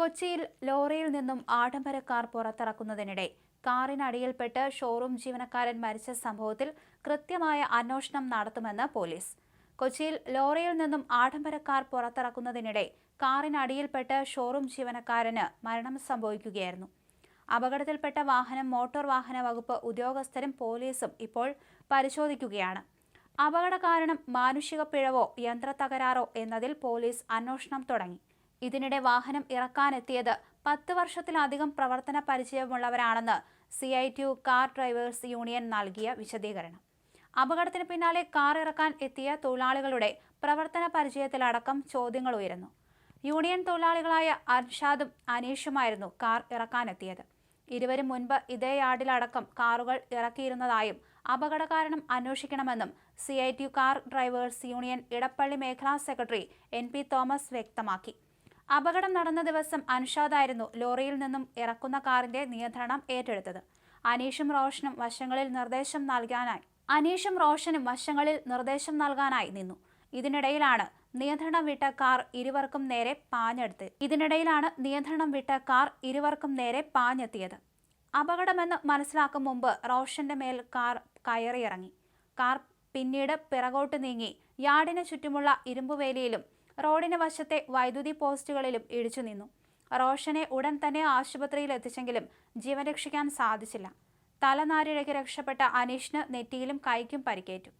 കൊച്ചിയിൽ ലോറിയിൽ നിന്നും ആഡംബര കാർ പുറത്തിറക്കുന്നതിനിടെ കാറിനടിയിൽപ്പെട്ട് ഷോറൂം ജീവനക്കാരൻ മരിച്ച സംഭവത്തിൽ കൃത്യമായ അന്വേഷണം നടത്തുമെന്ന് പോലീസ്. കൊച്ചിയിൽ ലോറിയിൽ നിന്നും ആഡംബര കാർ പുറത്തിറക്കുന്നതിനിടെ കാറിനടിയിൽപ്പെട്ട് ഷോറൂം ജീവനക്കാരന് മരണം സംഭവിക്കുകയായിരുന്നു. അപകടത്തിൽപ്പെട്ട വാഹനം മോട്ടോർ വാഹന വകുപ്പ് ഉദ്യോഗസ്ഥരും പോലീസും ഇപ്പോൾ പരിശോധിക്കുകയാണ്. അപകട കാരണം മാനുഷിക പിഴവോ യന്ത്രത്തകരാറോ എന്നതിൽ പോലീസ് അന്വേഷണം തുടങ്ങി. ഇതിനിടെ വാഹനം ഇറക്കാനെത്തിയത് പത്ത് വർഷത്തിലധികം പ്രവർത്തന പരിചയമുള്ളവരാണെന്ന് C I T U car drivers union നൽകിയ വിശദീകരണം. അപകടത്തിന് പിന്നാലെ കാർ ഇറക്കാൻ എത്തിയ തൊഴിലാളികളുടെ പ്രവർത്തന പരിചയത്തിലടക്കം ചോദ്യങ്ങൾ ഉയരുന്നു. യൂണിയൻ തൊഴിലാളികളായ അർഷാദും അനീഷുമായിരുന്നു കാർ ഇറക്കാനെത്തിയത്. ഇരുവരും മുൻപ് ഇതേ യാർഡിലടക്കം കാറുകൾ ഇറക്കിയിരുന്നതായും അപകട കാരണം അന്വേഷിക്കണമെന്നും C I T U car drivers union Edappally മേഖലാ സെക്രട്ടറി എൻ പി തോമസ് വ്യക്തമാക്കി. അപകടം നടന്ന ദിവസം അൻഷാദായിരുന്നു ലോറിയിൽ നിന്നും ഇറക്കുന്ന കാറിന്റെ നിയന്ത്രണം ഏറ്റെടുത്തത്. അനീഷും റോഷനും വശങ്ങളിൽ നിർദ്ദേശം നൽകാനായി അനീഷും റോഷനും വശങ്ങളിൽ നിർദ്ദേശം നൽകാനായി നിന്നു. ഇതിനിടയിലാണ് നിയന്ത്രണം വിട്ട കാർ ഇരുവർക്കും നേരെ പാഞ്ഞെടുത്ത് ഇതിനിടയിലാണ് നിയന്ത്രണം വിട്ട കാർ ഇരുവർക്കും നേരെ പാഞ്ഞെത്തിയത്. അപകടമെന്ന് മനസ്സിലാക്കും മുമ്പ് റോഷന്റെ മേൽ കാർ കയറിയിറങ്ങി. കാർ പിന്നീട് പിറകോട്ട് നീങ്ങി. യാർഡിന് ചുറ്റുമുള്ള ഇരുമ്പുവേലിയിലും റോഡിന് വശത്തെ വൈദ്യുതി പോസ്റ്റുകളിലും ഇടിച്ചു നിന്നു. റോഷനെ ഉടൻ തന്നെ ആശുപത്രിയിൽ എത്തിച്ചെങ്കിലും ജീവൻ രക്ഷിക്കാൻ സാധിച്ചില്ല. തലനാരിഴയ്ക്ക് രക്ഷപ്പെട്ട അനീഷിന് നെറ്റിയിലും കൈക്കും പരിക്കേറ്റു.